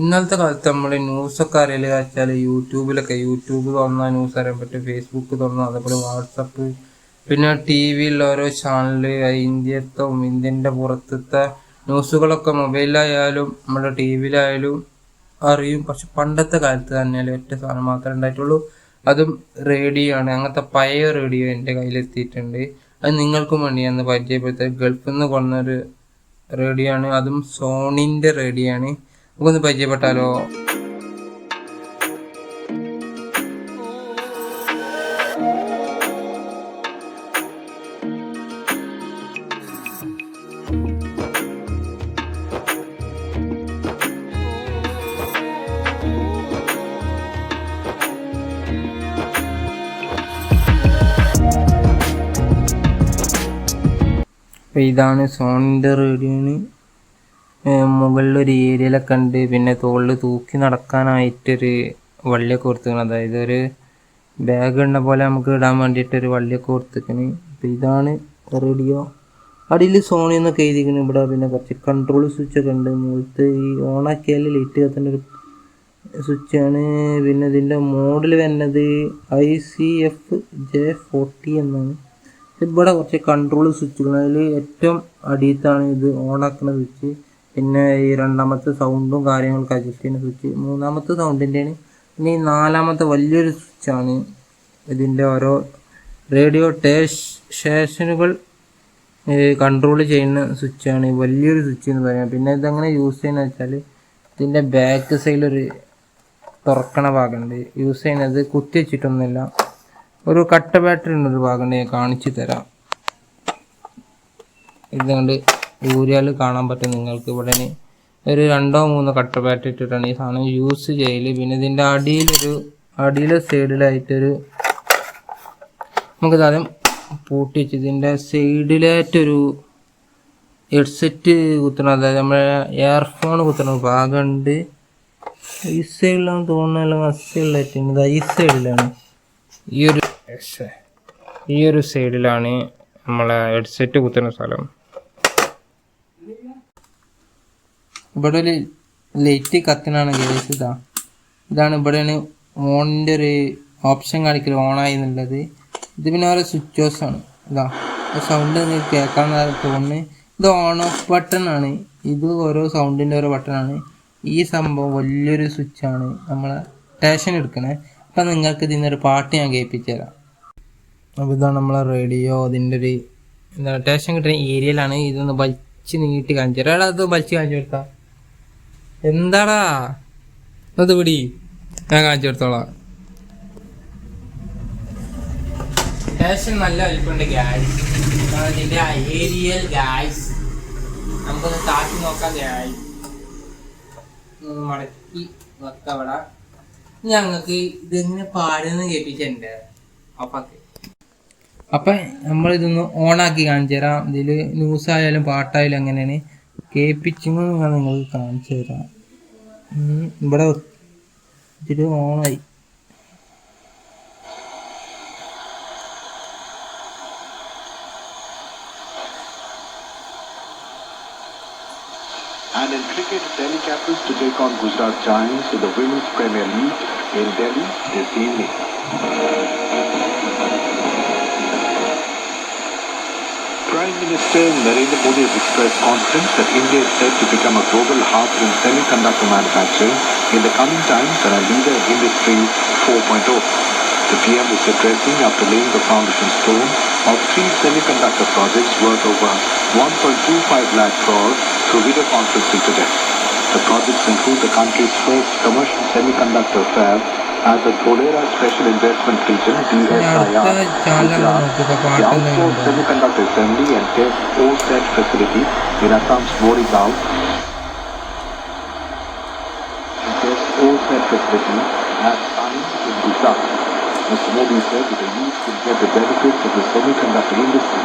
ഇന്നലത്തെ കാലത്ത് നമ്മൾ ന്യൂസൊക്കെ അറിയില്ല വെച്ചാൽ യൂട്യൂബിലൊക്കെ യൂട്യൂബ് തുറന്നാൽ ന്യൂസ് അറിയാൻ പറ്റും ഫേസ്ബുക്ക് തുറന്നാൽ അതേപോലെ വാട്സപ്പ്. പിന്നെ ടി വിയിൽ ഓരോ ചാനൽ ഇന്ത്യത്തും ഇന്ത്യന്റെ പുറത്തത്തെ ന്യൂസുകളൊക്കെ മൊബൈലിലായാലും നമ്മുടെ ടി വിയിലായാലും അറിയും. പക്ഷെ പണ്ടത്തെ കാലത്ത് തന്നെയല്ലേ ഒറ്റ സാധനം മാത്രമേ ഉണ്ടായിട്ടുള്ളൂ. അതും റേഡിയോ ആണ് അങ്ങനത്തെ പഴയ റേഡിയോ എന്റെ കയ്യിലെത്തിയിട്ടുണ്ട്. അത് നിങ്ങൾക്കും വേണ്ടി ഞാൻ പരിചയപ്പെടുത്തുക ഗൾഫിൽ നിന്ന് കൊണ്ടൊരു റേഡിയോ ആണ് അതും സോണിന്റെ റേഡിയോ ആണ് നമുക്കൊന്ന് പരിചയപ്പെട്ടാലോ? അപ്പോൾ ഇതാണ് സോണിന്റെ റേഡിയോന് മുകളിലൊരു ഏരിയയിലൊക്കെ ഉണ്ട്. പിന്നെ തോളിൽ തൂക്കി നടക്കാനായിട്ടൊരു വള്ളിയൊക്കെ കൊടുത്തിരിക്കണം. അതായത് ഒരു ബാഗ് ഇടുന്ന പോലെ നമുക്ക് ഇടാൻ വേണ്ടിയിട്ടൊരു വള്ളിയൊക്കെ കൊടുത്തിരിക്കണ്. അപ്പോൾ ഇതാണ് റേഡിയോ അടിയിൽ സോണി എന്നൊക്കെ എഴുതിയിരിക്കുന്നു ഇവിടെ പിന്നെ കുറച്ച് കൺട്രോൾ സ്വിച്ച് ഒക്കെ ഉണ്ട്. മുകളിലത്തെ ഈ ഓണാക്കിയാൽ ലൈറ്റ് കത്തേണ്ട ഒരു സ്വിച്ചാണ് പിന്നെ ഇതിന്റെ മോഡൽ വരുന്നത് I C F J forty എന്നാണ്. ഇവിടെ കുറച്ച് കൺട്രോൾ സ്വിച്ചുകൾ അതിൽ ഏറ്റവും അടിയത്താണ് ഇത് ഓൺ ആക്കുന്ന സ്വിച്ച് പിന്നെ ഈ രണ്ടാമത്തെ സൗണ്ടും കാര്യങ്ങളൊക്കെ അഡ്ജസ്റ്റ് ചെയ്യുന്ന സ്വിച്ച് മൂന്നാമത്തെ സൗണ്ടിന്റെയാണ് പിന്നെ ഈ നാലാമത്തെ വലിയൊരു സ്വിച്ചാണ് ഇതിന്റെ ഓരോ റേഡിയോ സ്റ്റേഷനുകൾ കൺട്രോൾ ചെയ്യുന്ന സ്വിച്ചാണ് വലിയൊരു സ്വിച്ച് എന്ന് പറയാം. പിന്നെ ഇതെങ്ങനെ യൂസ് ചെയ്യുന്നത് വെച്ചാൽ ഇതിന്റെ ബാക്ക് സൈഡിലൊരു തുറക്കണ ഭാഗമുണ്ട്. യൂസ് ചെയ്യുന്നത് കുത്തി വെച്ചിട്ടൊന്നുമില്ല. ഒരു കട്ട ബാറ്ററി ഉള്ളൊരു ഒരു ഭാഗം ഞാൻ കാണിച്ചു തരാം. ഇതുകൊണ്ട് ഊരിയാൽ കാണാൻ പറ്റും നിങ്ങൾക്ക് ഇവിടെ ഒരു രണ്ടോ മൂന്നോ കട്ട ബാറ്റ് ഇട്ടിട്ടാണ് ഈ സാധനം യൂസ് ചെയ്യൽ. പിന്നെ ഇതിന്റെ അടിയിലൊരു അടിയിലെ സൈഡിലായിട്ടൊരു നമുക്കിത് ആദ്യം പൂട്ടിച്ച് ഇതിന്റെ സൈഡിലായിട്ടൊരു ഹെഡ്സെറ്റ് കുത്തണം. അതായത് നമ്മുടെ ഇയർഫോൺ കുത്തണ. ഭാഗമുണ്ട് ഈ സൈഡിലാണ് മസ്റ്റിലായിട്ടുണ്ട് ഇത് ഈ സൈഡിലാണ് ഈ ഒരു ഈ ഒരു സൈഡിലാണ് നമ്മളെ ഹെഡ്സെറ്റ് കുത്തുന്ന സ്ഥലം. ഇവിടെ ഒരു ലൈറ്റ് കത്തിനാണ് ഗേസ് ഇതാ. ഇതാണ് ഇവിടെയാണ് ഓണിന്റെ ഒരു ഓപ്ഷൻ കാണിക്കൽ ഓണായി എന്നുള്ളത് ഇത് പിന്നെ ഓരോ സ്വിച്ച് ഓഫ് ആണ്. ഇതാ. സൗണ്ട് കേൾക്കാൻ തോന്നുന്നു. ഇത് ഓൺ ഓഫ് ബട്ടൺ ആണ്. ഇത് ഓരോ സൗണ്ടിന്റെ ഓരോ ബട്ടൺ ആണ്. ഈ സംഭവം വലിയൊരു സ്വിച്ച് ആണ് നമ്മളെ സ്റ്റേഷൻ എടുക്കണേ. അപ്പം നിങ്ങൾക്ക് ഇതിൽ നിന്നൊരു പാട്ട് ഞാൻ കേൾപ്പിച്ചു തരാം. അപ്പോൾ ഇതാണ് നമ്മളെ റേഡിയോ അതിന്റെ ഒരു എന്താ സ്റ്റേഷൻ കിട്ടുന്ന ഏരിയയിലാണ് ഇതൊന്ന് വലിച്ച് നീട്ടി കാണിച്ചു തരാം. അത് വലിച്ച് കാണിച്ചു കൊടുത്താ എന്താടാ? അത് പിടി. ഞാൻ കാണിച്ചു കൊടുത്തോളാം. അത്യാവശ്യം നല്ല വലിപ്പമുണ്ട് ഗ്യാസ് ഇതിന്റെ ഏരിയൽ ഗ്യാസ് നമുക്കൊന്ന് താത്തി നോക്കാം ഗ്യാസ് മടക്കി വെക്കവിടെ ഞങ്ങൾക്ക് ഇതെങ്ങനെ പാടുന്ന കേൾപ്പിച്ചിട്ടുണ്ട് അപ്പൊക്കെ. അപ്പം നമ്മളിതൊന്ന് ഓണാക്കി കാണിച്ചു തരാം. ഇതിൽ ന്യൂസ് ആയാലും പാട്ടായാലും അങ്ങനെയാണ്. കേൾപ്പിച്ചെന്ന് ഞാൻ നിങ്ങൾക്ക് കാണിച്ചു തരാം ഉം, ഇവിടെ ഇതിൽ ഓണായി And in cricket, Delhi Capitals to take on Gujarat Giants in the Women's Premier League in Delhi this evening. Prime Minister Narendra Modi has expressed confidence that India is set to become a global hub in semiconductor manufacturing in the coming times and a leader in Industry 4.0. The PM is addressing after laying the foundation stone of three semiconductor projects worth over 1.25 lakh crores through video conferencing today. The projects include the country's first commercial semiconductor fab as a Dholera Special Investment Region DSIR, Gujarat, the outsourced semiconductor assembly and test OSET facility in Assam's Morigaon, test OSET facility has signed in Gujarat. Mr. Modi said that the youth will get the benefits of the semiconductor industry.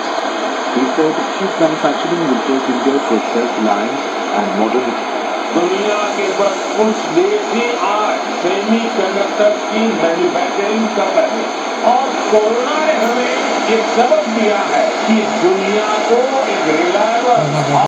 He said cheap manufacturing will take India to self-reliance and modernity. दुनिया के बस कुछ देश ही आज semi conductor की manufacturing कर रहे हैं। और कोरोना ने हमें ये सबक दिया है कि दुनिया को एक रिलायबल